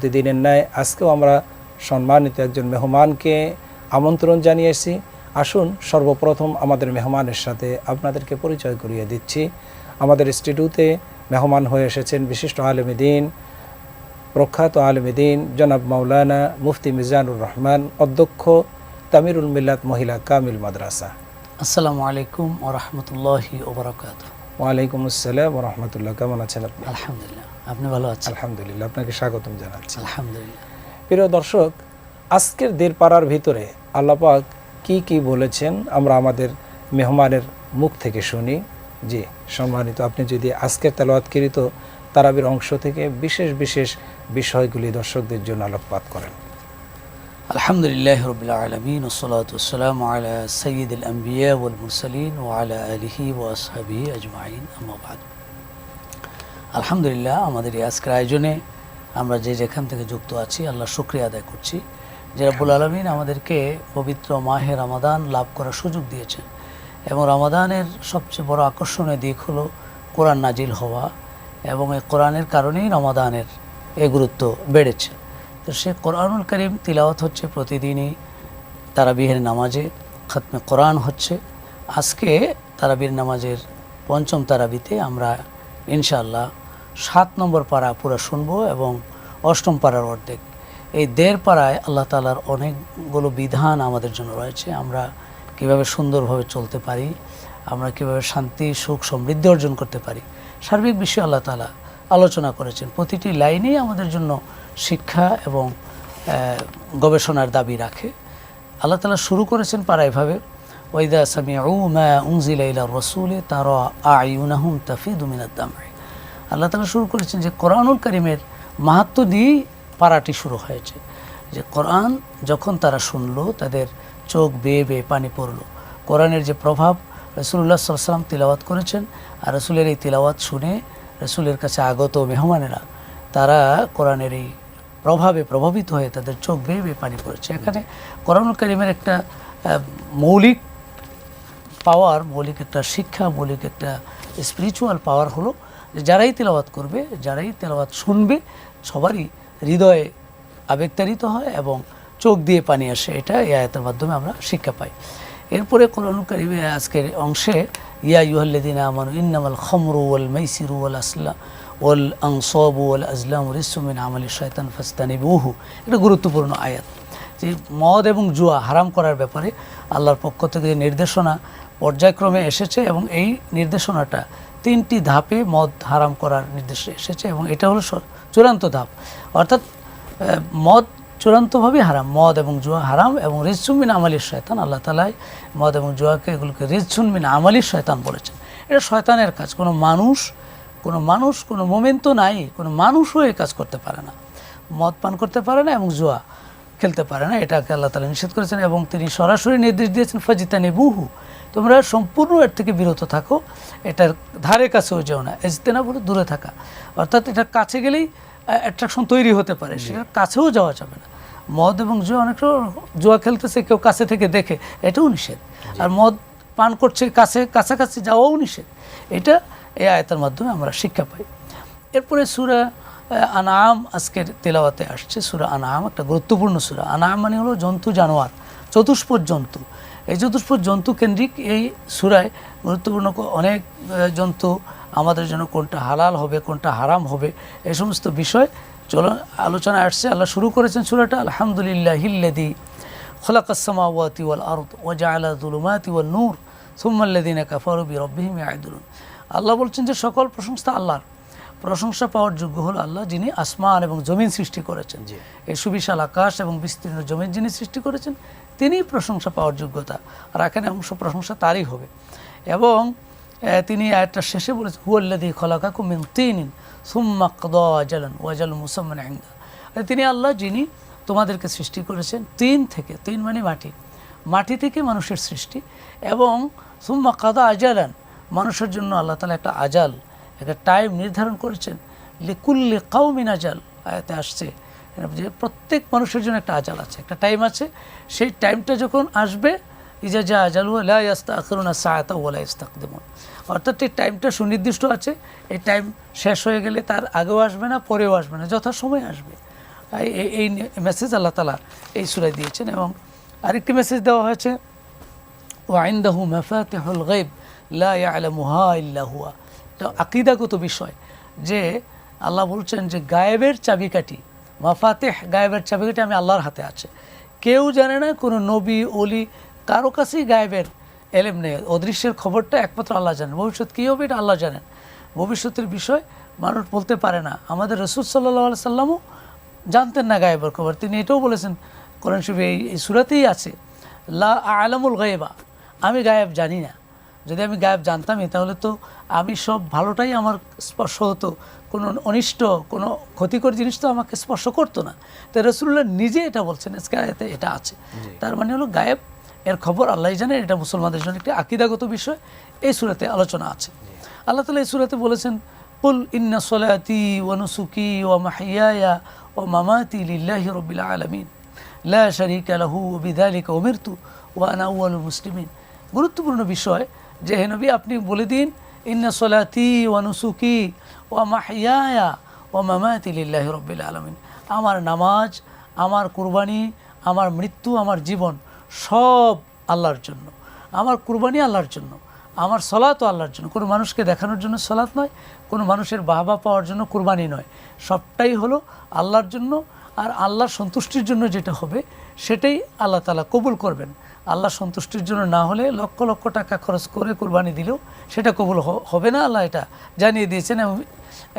প্রতিদিনের ন্যায় আজকেও আমরা সম্মানিত একজন মেহমানকে আমন্ত্রণ জানিয়েছি। আসুন সর্বপ্রথম আমাদের মেহমানের সাথে আপনাদেরকে পরিচয় করিয়ে দিচ্ছি। আমাদের স্টুডিওতে মেহমান হয়ে এসেছেন বিশিষ্ট আলমদিন প্রখ্যাত আলমদিন জনাব মাওলানা মুফতি মিজানুর রহমান অধ্যক্ষ তামিরুল মিল্লাত মহিলা কামিল মাদ্রাসা। আসসালামু আলাইকুম ও রহমতুল্লাহি ওবরাকাত ওয়ালাইকুম আসসালাম রহমতুল্লাহ। কেমন আছেন আপনি? আলহামদুলিল্লাহ। আপনি ভালো আছেন? আলহামদুলিল্লাহ আপনাকে স্বাগতম জানাচ্ছি। আলহামদুলিল্লাহ। প্রিয় দর্শক আজকের দের পাড়ার ভিতরে আল্লাপাক কি কি বলেছেন আমরা আমাদের মেহমানের মুখ থেকে শুনি। জি সম্মানিত আপনি যদি আজকের তেলাওয়াতকৃত তারাবির অংশ থেকে বিশেষ বিশেষ বিষয়গুলি দর্শকদের জন্য আলোকপাত করেন। আলহামদুলিল্লাহ রবিল আলমিন ওসলাত ওসালাম আলা সঈদ আল আম্বিয়া ওয়াল মুরসালিন ও আলা আলিহি ও আসহাবি আজমাইন আমাবাদ আলহামদুলিল্লাহ, আমাদের এই আজকের আয়োজনে আমরা যে যেখান থেকে যুক্ত আছি, আল্লাহ শুক্রিয়া আদায় করছি। যে রাব্বুল আলমিন আমাদেরকে পবিত্র মাহে রামাদান লাভ করার সুযোগ দিয়েছেন এবং রামাদানের সবচেয়ে বড় আকর্ষণীয় দিক হলো কোরআন নাজিল হওয়া এবং এই কোরআনের কারণেই রমাদানের এ গুরুত্ব বেড়েছে। তো সে কোরআনুল করিম তিলাওয়াত হচ্ছে প্রতিদিনই তারাবিহের নামাজে, খতমে কোরআন হচ্ছে। আজকে তারাবির নামাজের পঞ্চম তারাবিতে আমরা ইনশাআল্লাহ সাত নম্বর পাড়া পুরো শুনব এবং অষ্টম পাড়ার অর্ধেক। এই দেড় পাড়ায় আল্লাহ তালার অনেকগুলো বিধান আমাদের জন্য রয়েছে। আমরা কীভাবে সুন্দরভাবে চলতে পারি, আমরা কীভাবে শান্তি, সুখ, সমৃদ্ধি অর্জন করতে পারি, সার্বিক বিষয়ে আল্লাহ তালা আলোচনা করেছেন। প্রতিটি লাইনেই আমাদের জন্য শিক্ষা এবং গবেষণার দাবি রাখে। আল্লাহ তালা শুরু করেছেন পারা এভাবে ওয়াইদা সামিউ মা উনজিলা ইলা রসুলে তারা আয়ুনাহুম তাফিদু মিনাদ দামাই আল্লাহ তালা শুরু করেছেন যে কোরআনুল করিমের মাহাত্ম দিয়েই পাড়াটি শুরু হয়েছে। যে কোরআন যখন তারা শুনলো, তাদের চোখ বেয়ে বেয়ে পানি পড়ল। কোরআনের যে প্রভাব রসুল্লাহ সাল্লাম তিলাওয়াত করেছেন আর রসুলের এই তিলাওয়াত শুনে রসুলের কাছে আগত মেহমানেরা, তারা কোরআনের এই প্রভাবে প্রভাবিত হয়ে তাদের চোখ বেয়ে বেয়ে পানি পড়েছে। এখানে কোরআনুল করিমের একটা মৌলিক পাওয়ার মৌলিক একটা শিক্ষা, মৌলিক একটা স্পিরিচুয়াল পাওয়ার হলো যারাই তেলাওয়াত করবে, যারাই তেলাওয়াত শুনবে, সবারই হৃদয়ে আবেগতাড়িত হয় এবং চোখ দিয়ে পানি আসে। এটা এই আয়াতের মাধ্যমে আমরা শিক্ষা পাই। এরপরে কোরআন কারিমে আজকের অংশে, ইয়া ইউহাল্লাদিন আমানু ইন্নামাল খমরু ওয়াল মাইসিরু ওয়াল আসলা, ওয়াল আংসবু ওয়াল আজলাম রিসুমিন আমলি শয়তান ফাস্তানিবুহু। এটা গুরুত্বপূর্ণ আয়াত। যে মদ এবং জুয়া হারাম করার ব্যাপারে আল্লাহর পক্ষ থেকে নির্দেশনা পর্যায়ক্রমে এসেছে এবং এই নির্দেশনাটা তিনটি ধাপে মদ হারাম করার নির্দেশ এসেছে এবং এটা হলো চূড়ান্ত ধাপ। অর্থাৎ মদ চূড়ান্তভাবে হারাম। মদ এবং জুয়া হারাম এবং রিজসুমিন আমালির শয়তান। আল্লাহ তালাই মদ এবং জুয়াকে এগুলোকে রিজসুমিন আমালির শয়তান বলেছেন। এটা শয়তানের কাজ। কোনো মানুষ কোনো মানুষ, কোনো মোমেন্ট তো নাই, কোনো মানুষও এই কাজ করতে পারে না। মদ পান করতে পারে না এবং জুয়া খেলতে পারে না। এটাকে আল্লাহ তালা নিষেধ করেছেন এবং তিনি সরাসরি নির্দেশ দিয়েছেন ফাজিতানি বুহু তোমরা সম্পূর্ণ এর থেকে বিরত থাকো। এটার ধারে কাছেও যেও না। এজতেনা বলে দূরে থাকা। অর্থাৎ এটার কাছে গেলেই অ্যাট্রাকশন তৈরি হতে পারে। সেটার কাছেও যাওয়া যাবে না। মদ এবং জুয়া অনেক জুয়া খেলতেছে কেউ কাছে থেকে দেখে এটাও নিষেধ। আর মদ পান করছে কাছে কাছাকাছি যাওয়াও নিষেধ। এটা এই আয়তার মাধ্যমে আমরা শিক্ষা পাই। এরপরে সুরা আনাম আজকের তেলাওয়াতে আসছে। সুরা আনাম একটা গুরুত্বপূর্ণ সুরা। আনাম মানে হলো জন্তু জানোয়ার চতুষ্পদ জন্তু। এই চতুষ্পদ জন্তু কেন্দ্রিক এই সুরায় গুরুত্বপূর্ণ অনেক জন্তু আমাদের জন্য কোনটা হালাল হবে কোনটা হারাম হবে এই সমস্ত বিষয় চলো আলোচনা আসছে। আল্লাহ শুরু করেছেন সুরাটা আলহামদুলিল্লাহ হিল্লাদি খলাকাসমাওয়াতি ওয়াল আরদ ওয়াজআলা যুলুমাতি ওয়ান নূর সুম্মাল্লাযীনা কাফারু বিরাব্বিহিম ইয়াদুলুন আল্লাহ বলছেন যে সকল প্রশংসা আল্লাহর। প্রশংসা পাওয়ার যোগ্য হল আল্লাহ যিনি আসমান এবং জমিন সৃষ্টি করেছেন। এই সুবিশাল আকাশ এবং বিস্তীর্ণ জমিন যিনি সৃষ্টি করেছেন তিনিই প্রশংসা পাওয়ার যোগ্যতা। আর এখানে অংশ প্রশংসা তারই হবে। এবং তিনি আয়াতটা শেষে বলেছেন হুয়াল্লাদি খলাকাকুম মিন তিনিন, সুম্মা ওয়াজাল মুসাম্মান ইনদা। তিনি আল্লাহ যিনি তোমাদেরকে সৃষ্টি করেছেন, তিন থেকে, তিন মানে মাটি। মাটি থেকে মানুষের সৃষ্টি। এবং, সুম্মা কাদা আজালান, মানুষের জন্য আল্লাহ তালা একটা আজাল, একটা টাইম নির্ধারণ করেছেন। লিকুল্লি কাউমিন আজাল, আয়াতে আসছে। যে প্রত্যেক মানুষের জন্য একটা আজাল আছে, একটা টাইম আছে। সেই টাইমটা যখন আসবে, ইজা যা আজাল লা ইয়াস্তা আখরুনা সায়াতা ওলা ইস্তাকদেমন অর্থাৎ এই টাইমটা সুনির্দিষ্ট আছে, এই টাইম শেষ হয়ে গেলে তার আগেও আসবে না, পরেও আসবে না, যথাসময়ে আসবে। এই মেসেজ আল্লাহ তালা এই সুরায় দিয়েছেন এবং আরেকটি মেসেজ দেওয়া হয়েছে ওয়াইন্দাহু মাফাতেহুল গাইব লা ইয়ালামুহা মুহা হুয়া। তো আকিদাগত বিষয় যে আল্লাহ বলছেন যে গায়েবের চাবিকাঠি মাফাতেহ গায়েবের চাবিকাঠি আমি আল্লাহর হাতে আছে। কেউ জানে না কোনো নবী, অলি, কারও কাছেই গায়েবের এলেম নেই। অদৃশ্যের খবরটা একমাত্র আল্লাহ জানেন। ভবিষ্যৎ কী হবে এটা আল্লাহ জানেন। ভবিষ্যতের বিষয় মানুষ বলতে পারে না। আমাদের রসুল সাল্লাহ সাল্লামও জানতেন না গায়েবের খবর। তিনি এটাও বলেছেন কোরআন এই এই সুরাতেই আছে, লা আলামুল গায়েবা। আমি গায়েব জানি না। যদি আমি গায়েব জানতামই তাহলে তো আমি সব ভালোটাই আমার স্পর্শ হতো। কোনো অনিষ্ট কোনো ক্ষতিকর জিনিস তো আমাকে স্পর্শ করতো না। তাই রসুল্লাহ নিজে এটা বলছেন আয়াতে এটা আছে। তার মানে হলো গায়েব এর খবর আল্লাহ জানেন এটা মুসলমানদের জন্য একটি আকিদাগত বিষয়। এই সুরাতে আলোচনা আছে। আল্লাহ তালা এই সুরাতে বলেছেন কুল ইন্না সলাতি ওয়া নুসুকি ওয়া মাহিয়ায়া ও মামাতি লিল্লাহি রব্বিল আলামিন। লা শারিকা লাহু ওয়া বিযালিকা উমিরতু ওয়া আনা মুসলিমিন। গুরুত্বপূর্ণ বিষয় যে হে নবী, আপনি বলে দিন, ইন্না সলাতি ওয়া নুসুকি ওয়া মাহিয়ায়া ওয়া মামাতি লিল্লাহি রব্বিল আলামিন। আমার নামাজ, আমার কুরবানি, আমার মৃত্যু, আমার জীবন সব আল্লাহর জন্য। আমার কুরবানি আল্লাহর জন্য, আমার সলাতও আল্লাহর জন্য। কোনো মানুষকে দেখানোর জন্য সলাৎ নয়, কোনো মানুষের বাহবা পাওয়ার জন্য কুরবানি নয়। সবটাই হলো আল্লাহর জন্য আর আল্লাহর সন্তুষ্টির জন্য যেটা হবে, সেটাই আল্লাহ তালা কবুল করবেন। আল্লাহ সন্তুষ্টির জন্য না হলে লক্ষ লক্ষ টাকা খরচ করে কুরবানি দিলেও সেটা কবুল হবে না আল্লাহ এটা জানিয়ে দিয়েছেন।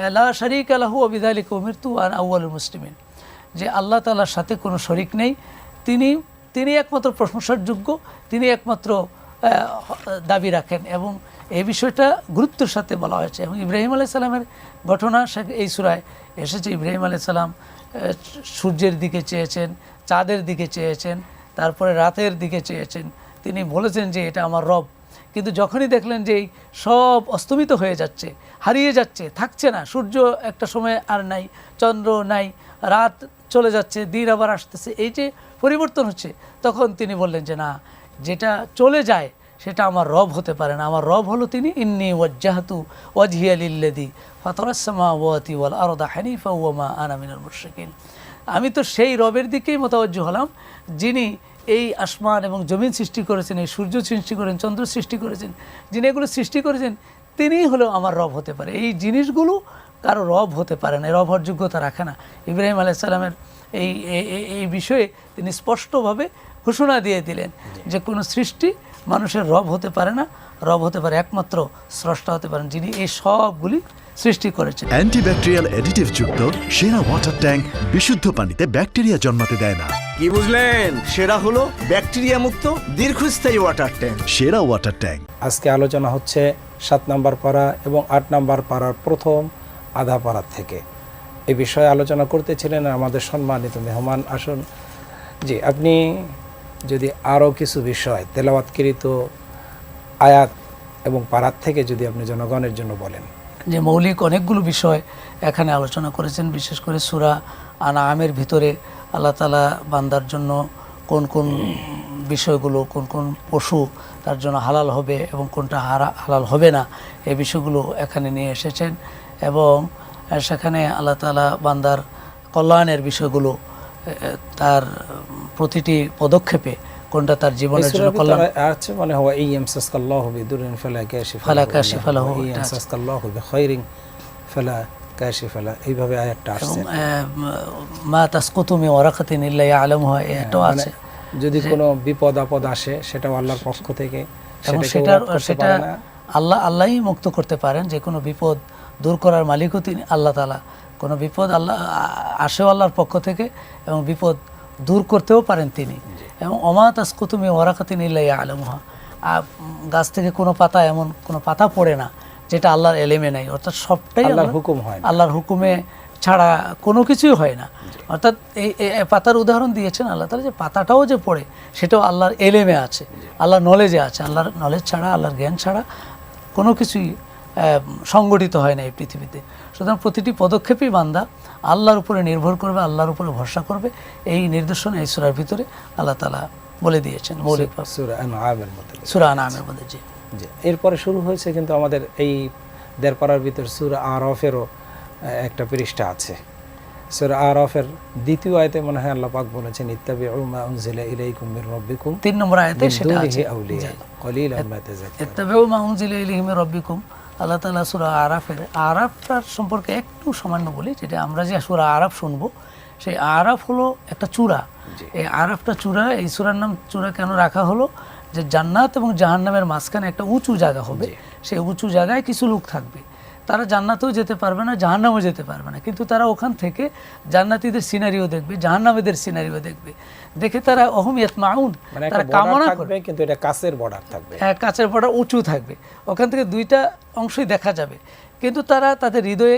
আল্লাহ শরিক আল্লাহু অবিদালিক মৃত্যু আর আউ্য়াল মুসলিমিন। যে আল্লাহ তালার সাথে কোনো শরিক নেই। তিনি তিনি একমাত্র প্রশংসার যোগ্য তিনি একমাত্র দাবি রাখেন এবং এই বিষয়টা গুরুত্বের সাথে বলা হয়েছে। এবং ইব্রাহিম আলাই সালামের ঘটনা এই সুরায় এসেছে। ইব্রাহিম আলাই সালাম সূর্যের দিকে চেয়েছেন, চাঁদের দিকে চেয়েছেন। তারপরে রাতের দিকে চেয়েছেন। তিনি বলেছেন যে এটা আমার রব। কিন্তু যখনই দেখলেন যে সব অস্তমিত হয়ে যাচ্ছে, হারিয়ে যাচ্ছে, থাকছে না, সূর্য একটা সময় আর নাই, চন্দ্র নাই, রাত চলে যাচ্ছে, দিন আবার আসতেছে, এই যে পরিবর্তন হচ্ছে, তখন তিনি বললেন যে না, যেটা চলে যায়, সেটা আমার রব হতে পারে না। আমার রব হলো তিনি, ইন্নি ওয়াজ্জাহাতু ওয়াজহিয়া লিল্লাদি ফাতরাসমা ওয়াতি ওয়াল আরদা হানিফা ওয়ামা আনা মিনাল মুশরিকিন। আমি তো সেই রবের দিকেই মোতাবজ্জ হলাম যিনি এই আসমান এবং জমিন সৃষ্টি করেছেন এই সূর্য সৃষ্টি করেন চন্দ্র সৃষ্টি করেছেন যিনি এগুলো সৃষ্টি করেছেন তিনিই হলেও আমার রব হতে পারে। এই জিনিসগুলো কারও রব হতে পারে না রব হওয়ার যোগ্যতা রাখে না। ইব্রাহিম আলাইসাল্লামের এই এই- এই- এই বিষয়ে তিনি স্পষ্টভাবে ঘোষণা দিয়ে দিলেন যে কোনো সৃষ্টি মানুষের রব হতে পারে না রব হতে পারে একমাত্র স্রষ্টা হতে পারেন যিনি এই সবগুলি সৃষ্টি করেছেন। অ্যান্টিব্যাকটেরিয়াল অ্যাডিটিভ যুক্ত সেরা ওয়াটার ট্যাঙ্ক বিশুদ্ধ পানিতে ব্যাকটেরিয়া জন্মাতে দেয় না। কি বুঝলেন? সেরা হলো ব্যাকটেরিয়া মুক্ত দীর্ঘস্থায়ী ওয়াটার ট্যাঙ্ক। সেরা ওয়াটার ট্যাঙ্ক। আজকে আলোচনা হচ্ছে সাত নাম্বার পাড়া এবং আট নাম্বার পাড়ার প্রথম আধা পাড়ার থেকে। এ বিষয়ে আলোচনা করতেছিলেন আমাদের সম্মানিত মেহমান। আসুন জি আপনি যদি আরও কিছু বিষয়, তেলাওয়াতকৃত আয়াত এবং পাড়ার থেকে যদি আপনি জনগণের জন্য বলেন। যে মৌলিক অনেকগুলো বিষয় এখানে আলোচনা করেছেন, বিশেষ করে সুরা আনা আমের ভিতরে আল্লাহ তালা বান্দার জন্য কোন কোন বিষয়গুলো, কোন কোন পশু তার জন্য হালাল হবে এবং কোনটা হারা, হালাল হবে না, এই বিষয়গুলো এখানে নিয়ে এসেছেন। এবং সেখানে আল্লাহ তালা বান্দার কল্যাণের বিষয়গুলো তার প্রতিটি পদক্ষেপে কোনটা তার জীবনের জন্য কল্যাণ আছে মানে হওয়া এই বিদুরিন ফালা কাশিফা ফালা কাশিফা লাহু। এমসাসকাল্লাহু বিখাইরিন ফালা কাশিফা লা এইভাবে আয়াতটা আসছে। মা তাসকুতুমি ওরাকাতিন ইল্লা ইয়ালামুহা এটাও মানে আছে। যদি কোনো বিপদ আপদ আসে সেটাও আল্লাহর পক্ষ থেকে সেটা না। আল্লাহ আল্লাহই মুক্ত করতে পারেন। যে কোনো বিপদ দূর করার মালিকও তিনি আল্লাহ তালা কোনো বিপদ আল্লাহ আসেও আল্লাহর পক্ষ থেকে এবং বিপদ দূর করতেও পারেন তিনি। এবং অমাত আসকুতুমি ওরাকাতিন ইল্লাই আলমহা গাছ থেকে কোনো পাতা এমন কোনো পাতা পড়ে না যেটা আল্লাহর এলেমে নাই। অর্থাৎ সবটাই আল্লাহর হুকুম হয় আল্লাহর হুকুমে ছাড়া কোনো কিছুই হয় না। অর্থাৎ এই পাতার উদাহরণ দিয়েছেন আল্লাহ তালা যে পাতাটাও যে পড়ে সেটাও আল্লাহর এলেমে আছে আল্লাহর নলেজে আছে। আল্লাহর নলেজ ছাড়া আল্লাহর জ্ঞান ছাড়া কোনো কিছুই আহ, সংগঠিত হয় না এই পৃথিবীতে। সুতরাং প্রতিটি পদক্ষেপই বান্দা আল্লাহর উপরে নির্ভর করবে আল্লাহর উপরে ভরসা করবে। এই নির্দেশনা এই সুরার ভিতরে আল্লাহ তালা বলে দিয়েছেন মৌলিক সূরা মধ্যে। জি। জি। এরপরে শুরু হয়েছে কিন্তু আমাদের এই দেড়পাড়ার ভিতর সূরা আরফেরও আহ, একটা পৃষ্ঠা আছে। সুরা আরাফের দ্বিতীয় আয়তে মনে হয় আল্লাহ পাক বলেছেন ইত্তাবিউ মা উনজিলা ইলাইকুম মির রাব্বিকুম তিন নম্বর আয়াতে সেটা আছে। আউলিয়া কলিলাম মা তাযাক্কারুন ইত্তাবিউ মা উনজিলা ইলাইহিম মির রাব্বিকুম আল্লাহ তালা সুরা আরাফের আরাফটার সম্পর্কে একটু সামান্য বলি যেটা আমরা যে সুরা আরাফ শুনব সেই আরাফ হলো একটা চূড়া। এই আরাফটা চূড়া এই সুরার নাম চূড়া কেন রাখা হলো? যে জান্নাত এবং জাহান্নামের মাঝখানে একটা উঁচু জায়গা হবে। সেই উঁচু জায়গায় কিছু লোক থাকবে। তারা জান্নাতেও যেতে পারবে না জাহান্নামেও যেতে পারবে না। কিন্তু তারা ওখান থেকে জান্নাতীদের সিনারিও দেখবে জাহান্নামীদের সিনারিও দেখবে। দেখে তারা অহমিয়াত মাউন মানে তারা কামনা করবে। কিন্তু এটা কাছের বর্ডার থাকবে। হ্যাঁ কাছের পটা উঁচু থাকবে। ওখান থেকে দুইটা অংশই দেখা যাবে। কিন্তু তারা তাদের হৃদয়ে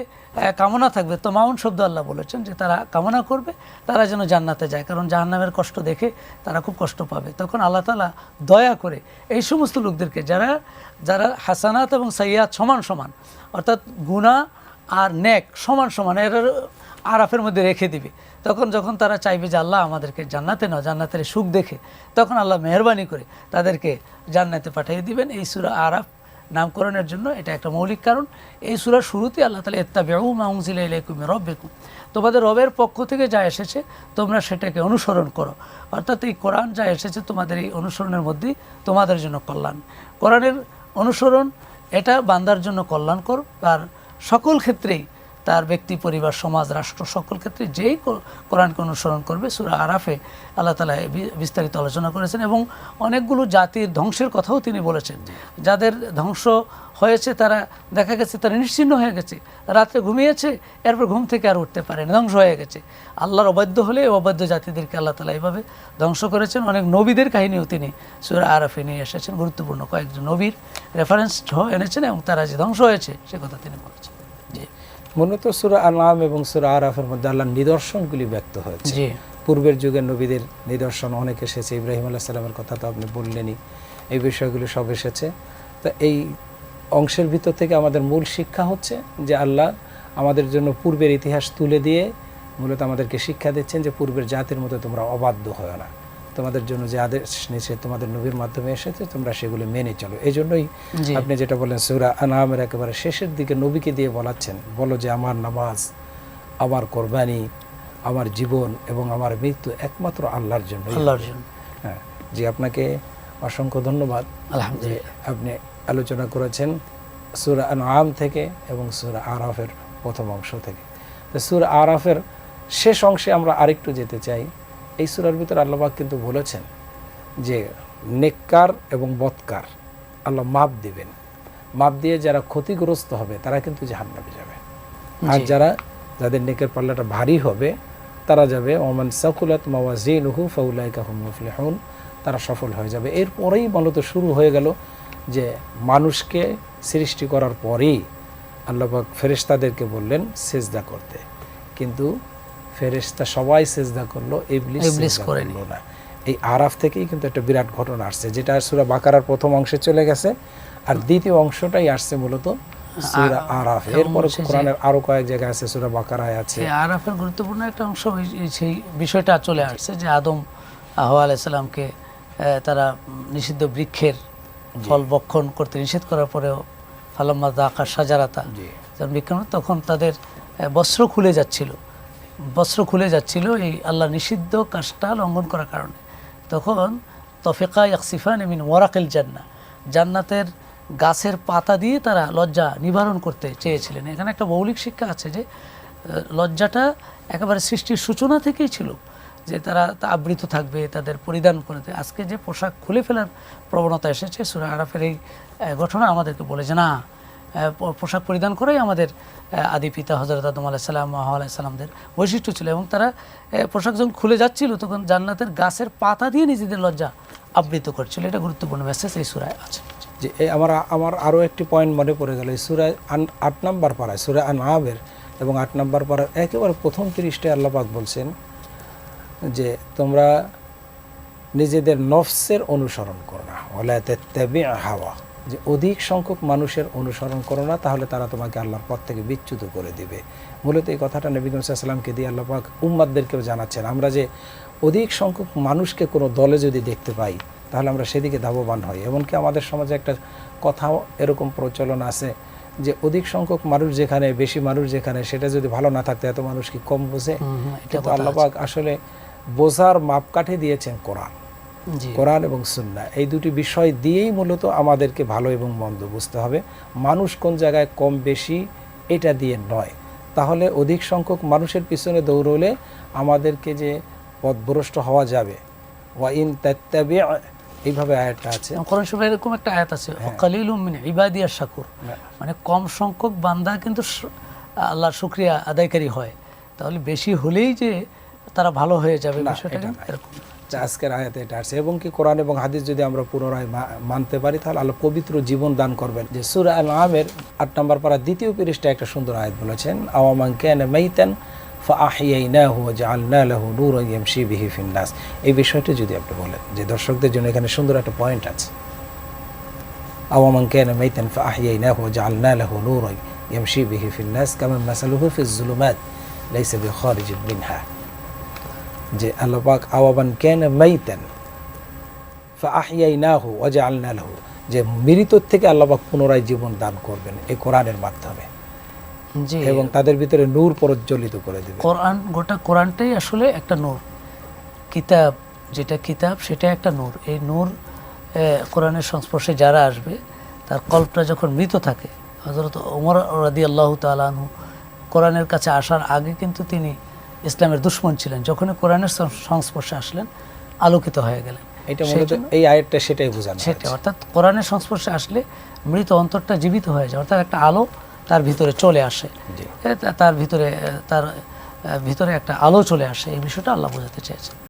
কামনা থাকবে। তো মাউন শব্দ আল্লাহ বলেছেন যে তারা কামনা করবে তারা যেন জান্নাতে যায়। কারণ জাহান্নামের কষ্ট দেখে তারা খুব কষ্ট পাবে। তখন আল্লাহ তালা দয়া করে এই সমস্ত লোকদেরকে যারা যারা হাসানাত এবং সাইয়াত সমান সমান অর্থাৎ গুণা আর নেক সমান সমান, এর আরাফের মধ্যে রেখে দিবে। তখন যখন তারা চাইবে যে আল্লাহ আমাদেরকে জান্নাতে নাও, জান্নাতের সুখ দেখে, তখন আল্লাহ মেহরবানি করে তাদেরকে জান্নাতে পাঠিয়ে দিবেন। এই সুরা আরাফ নামকরণের জন্য এটা একটা মৌলিক কারণ। এই সুরার শুরুতে আল্লাহ তালা এত্তা বেউ মাউজিল ইলাইকুম রব্বেকুম, তোমাদের রবের পক্ষ থেকে যা এসেছে তোমরা সেটাকে অনুসরণ করো। অর্থাৎ এই কোরআন যা এসেছে তোমাদের এই অনুসরণের মধ্যেই তোমাদের জন্য কল্যাণ। কোরআনের অনুসরণ এটা বান্দার জন্য কল্যাণকর। আর সকল ক্ষেত্রেই তার ব্যক্তি, পরিবার, সমাজ, রাষ্ট্র, সকল ক্ষেত্রে যেই কোরআনকে অনুসরণ করবে, সুরা আরাফে আল্লাহ তালা বিস্তারিত আলোচনা করেছেন এবং অনেকগুলো জাতির ধ্বংসের কথাও তিনি বলেছেন। যাদের ধ্বংস হয়েছে তারা দেখা গেছে তারা নিশ্চিন্ন হয়ে গেছে। রাত্রে ঘুমিয়েছে, এরপর ঘুম থেকে আর উঠতে পারে না, ধ্বংস হয়ে গেছে। আল্লাহর অবাধ্য হলে এই অবাধ্য জাতিদেরকে আল্লাহ তালা এইভাবে ধ্বংস করেছেন। অনেক নবীদের কাহিনীও তিনি সুরা আরফে নিয়ে এসেছেন। গুরুত্বপূর্ণ কয়েকজন নবীর রেফারেন্স এনেছেন এবং তারা যে ধ্বংস হয়েছে, সে কথা তিনি বলেছেন। মূলত সুরা আনাম এবং সুরা আরাফের মধ্যে আল্লাহর নিদর্শনগুলি ব্যক্ত হয়েছে। পূর্বের যুগের নবীদের নিদর্শন অনেক এসেছে ইব্রাহিম আল্লাহ সাল্লামের কথা তো আপনি বললেনই এই বিষয়গুলি সব এসেছে। তো এই অংশের ভিতর থেকে আমাদের মূল শিক্ষা হচ্ছে যে আল্লাহ আমাদের জন্য পূর্বের ইতিহাস তুলে দিয়ে মূলত আমাদেরকে শিক্ষা দিচ্ছেন যে পূর্বের জাতির মতো তোমরা অবাধ্য হয় না। তোমাদের জন্য যে আদেশ নিষেধ তোমাদের নবীর মাধ্যমে এসেছে তোমরা সেগুলো মেনে চলো। এই জন্যই আপনি যেটা বলেন সুরা আনামের একেবারে শেষের দিকে নবীকে দিয়ে বলাচ্ছেন বলো যে আমার নামাজ আমার কোরবানি আমার জীবন এবং আমার মৃত্যু একমাত্র আল্লাহর জন্য আল্লাহর জন্য। হ্যাঁ জি আপনাকে অসংখ্য ধন্যবাদ আলহামদুলিল্লাহ। আপনি আলোচনা করেছেন সুরা আম থেকে এবং সুরা আরাফের প্রথম অংশ থেকে। তো সুরা আরাফের শেষ অংশে আমরা আরেকটু যেতে চাই। এই সুরার ভিতর আল্লাহবাক কিন্তু বলেছেন যে নেককার এবং বৎকার আল্লাহ মাপ দিবেন। মাপ দিয়ে যারা ক্ষতিগ্রস্ত হবে তারা কিন্তু জাহান্নামে যাবে। আর যারা যাদের নেকের পাল্লাটা ভারী হবে তারা যাবে ওমান সাকুলাত মাওয়াজিনুহু ফাউলাইকা হুম মুফলিহুন তারা সফল হয়ে যাবে। এরপরেই মূলত শুরু হয়ে গেল যে মানুষকে সৃষ্টি করার পরেই আল্লাহবাক ফেরেশতাদেরকে বললেন সেজদা করতে। কিন্তু ফেরেশতা সবাই সেজদা করল ইবলিস করেনি। না। এই আরাফ থেকেই কিন্তু একটা বিরাট ঘটনা আসছে যেটা সুরা বাকারার প্রথম অংশে চলে গেছে আর দ্বিতীয় অংশটাই আসছে মূলত সুরা আরাফ। এরপরে কোরআনের আরও কয়েক জায়গায় আছে সুরা বাকারায় আছে। আরাফের গুরুত্বপূর্ণ একটা অংশ সেই বিষয়টা চলে আসছে যে আদম আলাইসাল্লামকে তারা নিষিদ্ধ বৃক্ষের ফল বক্ষণ করতে নিষেধ করার পরেও ফালাম্মা দাকা সাজারাতা যখন বিক্ষণ তখন তাদের বস্ত্র খুলে যাচ্ছিল। বস্ত্র খুলে যাচ্ছিল এই আল্লাহ নিষিদ্ধ কাজটা লঙ্ঘন করার কারণে। তখন তফেকা ইয়াকসিফান মিন ওয়ারাকিল জান্না, জান্নাতের গাছের পাতা দিয়ে তারা লজ্জা নিবারণ করতে চেয়েছিলেন। এখানে একটা মৌলিক শিক্ষা আছে যে লজ্জাটা একেবারে সৃষ্টির সূচনা থেকেই ছিল যে তারা তা আবৃত থাকবে, তাদের পরিধান করতে আজকে যে পোশাক খুলে ফেলার প্রবণতা এসেছে, সুরা আরাফের এই ঘটনা আমাদেরকে বলে যে না পোশাক পরিধান করেই আমাদের আদি পিতা হজরত আদম আলাইসাল্লাম মাহা আলাইসাল্লামদের বৈশিষ্ট্য ছিল এবং তারা পোশাক যখন খুলে যাচ্ছিল তখন জান্নাতের গাছের পাতা দিয়ে নিজেদের লজ্জা আবৃত করছিল। এটা গুরুত্বপূর্ণ মেসেজ এই সুরায় আছে। যে আমার আমার আরও একটি পয়েন্ট মনে পড়ে গেল। এই সুরায় আট নাম্বার পাড়ায় সুরা আনাবের এবং আট নাম্বার পাড়ার একেবারে প্রথম তিরিশটায় আল্লাপাক বলছেন যে, তোমরা নিজেদের নফসের অনুসরণ করো না। তেবে হাওয়া। যে অধিক সংখ্যক মানুষের অনুসরণ করো না তাহলে তারা তোমাকে আল্লাহর পথ থেকে বিচ্যুত করে দিবে। মূলত এই কথাটা নবী সাল্লামকে দিয়ে আল্লাপাক উম্মাদদেরকেও জানাচ্ছেন আমরা যে অধিক সংখ্যক মানুষকে কোনো দলে যদি দেখতে পাই তাহলে আমরা সেদিকে ধাবমান হই। এমনকি আমাদের সমাজে একটা কথাও এরকম প্রচলন আছে যে অধিক সংখ্যক মানুষ যেখানে বেশি মানুষ যেখানে সেটা যদি ভালো না থাকতো এত মানুষ কি কম বোঝে? কিন্তু কথা আল্লাহ পাক আসলে বোঝার মাপকাঠি দিয়েছেন কোরআন। কোরআন এবং সুন্নাহ। এই দুটি বিষয় দিয়েই মূলত আমাদেরকে ভালো এবং মন্দ বুঝতে হবে। মানুষ কোন জায়গায় কম বেশি এটা দিয়ে নয়। তাহলে অধিক সংখ্যক মানুষের পিছনে দৌড়লে আমাদেরকে যে পথভ্রষ্ট হওয়া যাবে। ওয়া ইন তাত্তাবি এইভাবে আয়াতটা আছে। কোরআন শরীফে এরকম একটা আয়াত আছে কালিলুম মিন ইবাদিয়া শাকুর হ্যাঁ। মানে কম সংখ্যক বান্দা কিন্তু আল্লাহর শুক্রিয়া আদায়কারী হয়। তাহলে বেশি হলেই যে তারা ভালো হয়ে যাবে বিষয়টা। এরকম যে আজকের আয়াতে এটা আছে এবং কি কোরআন এবং হাদিস যদি আমরা পুনরায় মানতে পারি, তাহলে আল্লাহ পবিত্র জীবন দান করবেন। যে সুরা আল আমের আট নম্বর পারা দ্বিতীয় পৃষ্ঠা একটা সুন্দর আয়াত বলেছেন, আওয়ামান কেন মাইতান এই বিষয়টি যদি আপনি বলেন, যে দর্শকদের জন্য এখানে সুন্দর একটা পয়েন্ট আছে। আওয়ামান কেন মাইতান ফাহিয়াইনাহু জাআলনা লাহু নূরান ইয়ামশি বিহি ফিন নাস কামা মাসালুহু লাইসা মিনহা। যে আল্লাহ পাক আওয়াবান কেন মাইতান ফাহিয়াইনাহু ওয়াজআলনা লাহু যে মৃত থেকে আল্লাহ পাক পুনরায় জীবন দান করবেন এই কোরআনের মাধ্যমে। জি। এবং তাদের ভিতরে নূর প্রজ্বলিত করে দেবে। কোরআন গোটা কোরআনটাই আসলে একটা নূর। কিতাব যেটা কিতাব সেটা একটা নূর। এই নূর কোরআনের সংস্পর্শে যারা আসবে তার কল্পটা যখন মৃত থাকে হজরত ওমর রাদি আল্লাহ তালু কোরআনের কাছে আসার আগে কিন্তু তিনি ইসলামের দুশ্মন ছিলেন। যখনই কোরআনের সংস্পর্শে আসলেন আলোকিত হয়ে গেলেন। এটা মূলত এই আয়াতটা সেটাই বোঝানো সেটা। অর্থাৎ কোরআনের সংস্পর্শে আসলে মৃত অন্তরটা জীবিত হয়ে যায় অর্থাৎ একটা আলো তার ভিতরে চলে আসে। তার ভিতরে তার ভিতরে একটা আলো চলে আসে। এই বিষয়টা আল্লাহ বোঝাতে চেয়েছেন।